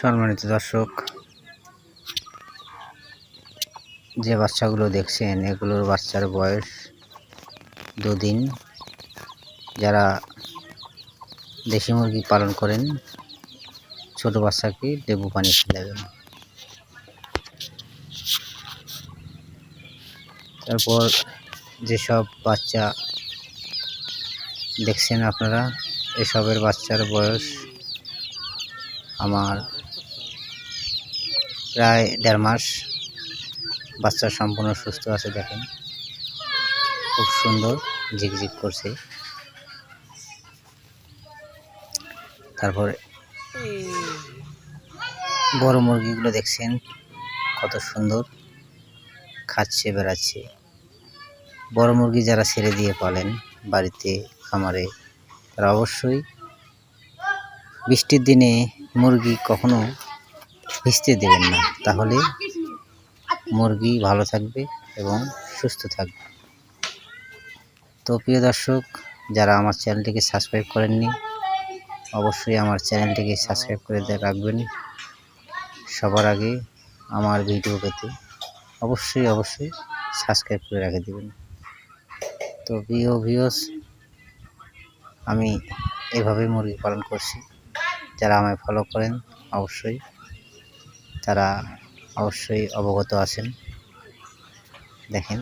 সম্মানিত দর্শক, যে বাচ্চাগুলো দেখছেন, এগুলোর বাচ্চার বয়স দুদিন। যারা দেশি মুরগি পালন করেন, ছোট বাচ্চাকে লেবু পানি খেলাবেন তারপর যেসব বাচ্চা দেখছেন আপনারা, এসবের বাচ্চার বয়স আমার প্রায় দেড় মাস বাচ্চা সম্পূর্ণ সুস্থ আছে দেখেন। খুব সুন্দর, ঝিকঝিক করছে। তারপর বড় মুরগিগুলো দেখছেন, কত সুন্দর খাচ্ছে, বেড়াচ্ছে। বড় মুরগি যারা ছেড়ে দিয়ে পালেন বাড়িতে, খামারে, তারা অবশ্যই বৃষ্টির দিনে মুরগি কখনো ভিজতে দেবেন না। তাহলে মুরগি ভালো থাকবে এবং সুস্থ থাকবে। তো প্রিয় দর্শক, যারা আমার চ্যানেলটিকে সাবস্ক্রাইব করেননি, অবশ্যই আমার চ্যানেলটিকে সাবস্ক্রাইব করে রাখবেন। সবার আগে আমার ভিডিও পেতে অবশ্যই অবশ্যই সাবস্ক্রাইব করে রেখে দেবেন। তো প্রিয় ভিউস আমি এভাবে মুরগি পালন করছি। যারা আমায় ফলো করেন, অবশ্যই তারা অবশ্যই অবগত আছেন। দেখেন।